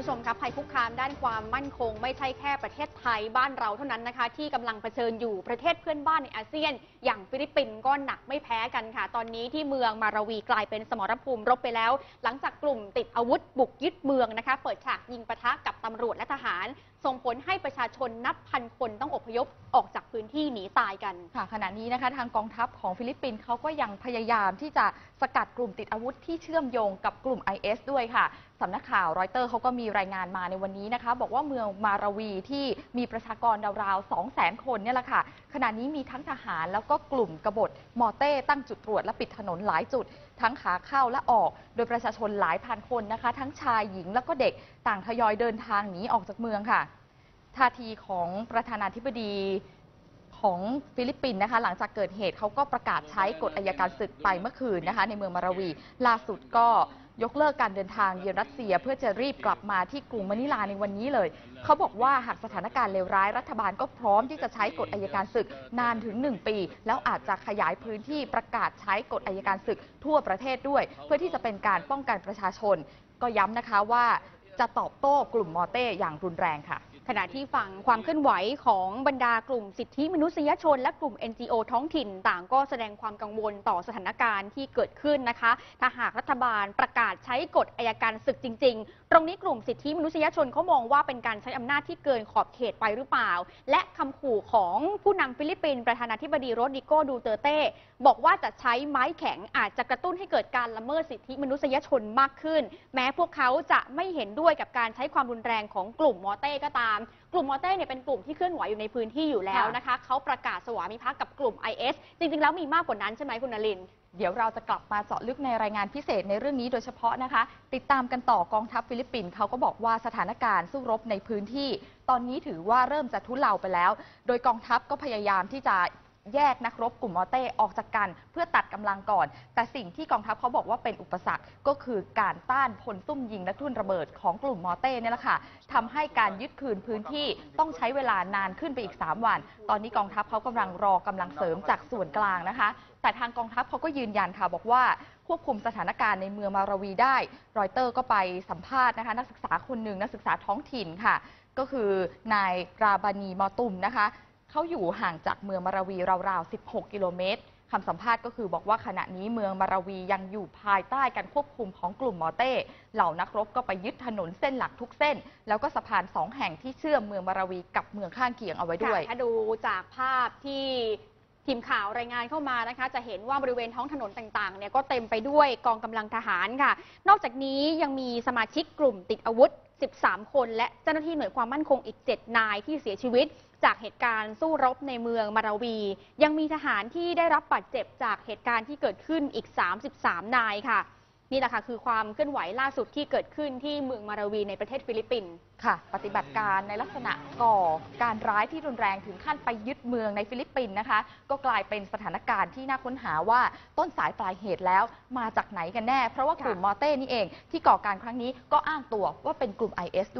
ผู้ชมครับภัยคุกคามด้านความมั่นคง ไม่ใช่แค่ประเทศไทยบ้านเราเท่านั้นนะคะ ที่กำลังเผชิญอยู่ประเทศเพื่อนบ้านในอาเซียน อย่างฟิลิปปินส์ก็หนักไม่แพ้กันค่ะ ตอนนี้ที่เมืองมาราวีกลายเป็นสมรภูมิรบไปแล้ว หลังจากกลุ่มติดอาวุธบุกยึดเมืองนะคะ เปิดฉากยิงปะทะกับตำรวจและทหาร ส่งผลให้ประชาชนนับพันคนต้องอพยพออกจากพื้นที่หนีตายกัน ค่ะขณะนี้นะคะทางกองทัพของฟิลิปปินส์เขาก็ยังพยายามที่จะสกัดกลุ่มติดอาวุธที่เชื่อมโยงกับกลุ่ม IS ด้วยค่ะสำนักข่าวรอยเตอร์เขาก็มีรายงานมาในวันนี้นะคะ บอกว่าเมืองมาราวีที่มีประชากรราวๆ 2 0 0 0 0 0 คนเนี่ยแหละค่ะ ขณะนี้มีทั้งทหารแล้วก็กลุ่มกบฏมอเต้ตั้งจุดตรวจและปิดถนนหลายจุด ทั้งขาเข้าและออก โดยประชาชนหลายพันคนนะคะ ทั้งชายหญิงแล้วก็เด็กต่างทยอยเดินทางหนีออกจากเมืองค่ะ ท่าทีของประธานาธิบดีของฟิลิปปินส์นะคะ หลังจากเกิดเหตุเขาก็ประกาศใช้กฎอายการศึกไปเมื่อคืนนะคะ ในเมืองมาราวี ล่าสุดก็ยกเลิกการเดินทางเยือนรัสเซีย เพื่อจะรีบกลับมาที่กรุงมะนิลาในวันนี้เลย เขาบอกว่าหากสถานการณ์เลวร้ายรัฐบาลก็พร้อมที่จะใช้กฎอายการศึกนานถึง 1 ปี แล้วอาจจะขยายพื้นที่ประกาศใช้กฎอายการศึกทั่วประเทศด้วย เพื่อที่จะเป็นการป้องกันประชาชน ก็ย้ำนะคะว่าจะตอบโต้กลุ่มมอเต้อย่างรุนแรงค่ะ ขณะที่ฝั่งความเคลื่อนไหวของบรรดากลุ่มสิทธิมนุษยชน และกลุ่ม NGO ท้องถิ่นต่างก็แสดงความกังวลต่อสถานการณ์ที่เกิดขึ้นนะคะ ถ้าหากรัฐบาลประกาศใช้กฎอายการศึกจริงๆ ตรงนี้กลุ่มสิทธิมนุษยชนเขามองว่าเป็นการใช้อำนาจที่เกินขอบเขตไปหรือเปล่า และคำขู่ของผู้นำฟิลิปปินส์ประธานาธิบดีโรดริโกดูเตเต้ บอกว่าจะใช้ไม้แข็งอาจจะกระตุ้นให้เกิดการละเมิดสิทธิมนุษยชนมากขึ้น แม้พวกเขาจะไม่เห็นด้วยกับการใช้ความรุนแรงของกลุ่มมอเต้ก็ตาม กลุ่มมอเต้เนี่ยเป็นกลุ่มที่เคลื่อนไหวอยู่ในพื้นที่อยู่แล้วนะคะเขาประกาศสวามิภักดิ์กับกลุ่ม IS จริงๆ แล้วมีมากกว่านั้นใช่ไหมคุณนลิน เดี๋ยวเราจะกลับมาเจาะลึกในรายงานพิเศษในเรื่องนี้โดยเฉพาะนะคะ ติดตามกันต่อกองทัพฟิลิปปินส์เขาก็บอกว่าสถานการณ์สู้รบในพื้นที่ ตอนนี้ถือว่าเริ่มจะทุเลาไปแล้ว โดยกองทัพก็พยายามที่จะ แยกนักรบกลุ่มมอเต้ออกจากกัน เพื่อตัดกำลังก่อน แต่สิ่งที่กองทัพเขาบอกว่าเป็นอุปสรรคก็คือการต้านพลซุ่มยิงและทุ่นระเบิดของกลุ่มมอเต้เนี่ยแหละค่ะทำให้การยึดคืนพื้นที่ต้องใช้เวลานานขึ้นไปอีก 3 วัน ตอนนี้กองทัพเขากำลังรอกำลังเสริมจากส่วนกลางนะคะ แต่ทางกองทัพเขาก็ยืนยันค่ะบอกว่าควบคุมสถานการณ์ในเมืองมาราวีได้ รอยเตอร์ก็ไปสัมภาษณ์นะคะ นักศึกษาคนหนึ่งนักศึกษาท้องถิ่นค่ะ ก็คือนายราบานีมอตุมนะคะ เขาอยู่ห่างจากเมืองมาราวีราวๆ 16 กิโลเมตรคำสัมภาษณ์ก็คือบอกว่าขณะนี้เมืองมาราวียังอยู่ภายใต้การควบคุมของกลุ่มมอเต้ เหล่านักรบก็ไปยึดถนนเส้นหลักทุกเส้น แล้วก็สะพานสองแห่งที่เชื่อมเมืองมาราวีกับเมืองข้างเคียงเอาไว้ด้วยค่ะถ้าดูจากภาพที่ทีมข่าวรายงานเข้ามานะคะ จะเห็นว่าบริเวณท้องถนนต่างๆเนี่ยก็เต็มไปด้วยกองกำลังทหารค่ะ นอกจากนี้ยังมีสมาชิกกลุ่มติดอาวุธ 13 คน และเจ้าหน้าที่หน่วยความมั่นคงอีก 7 นายที่เสียชีวิต จากเหตุการณ์สู้รบในเมืองมาราวี ยังมีทหารที่ได้รับบาดเจ็บจากเหตุการณ์ที่เกิดขึ้นอีก 33 นายค่ะ นี่แหละค่ะคือความเคลื่อนไหวล่าสุดที่เกิดขึ้นที่เมืองมาราวีในประเทศฟิลิปปินส์ค่ะ ปฏิบัติการในลักษณะก่อการร้ายที่รุนแรงถึงขั้นไปยึดเมืองในฟิลิปปินส์นะคะ ก็กลายเป็นสถานการณ์ที่น่าค้นหาว่าต้นสายปลายเหตุแล้วมาจากไหนกันแน่ เพราะว่ากลุ่มมอเต้นี่เองที่ก่อการครั้งนี้ก็อ้างตัวว่าเป็นกลุ่ม IS ด้วย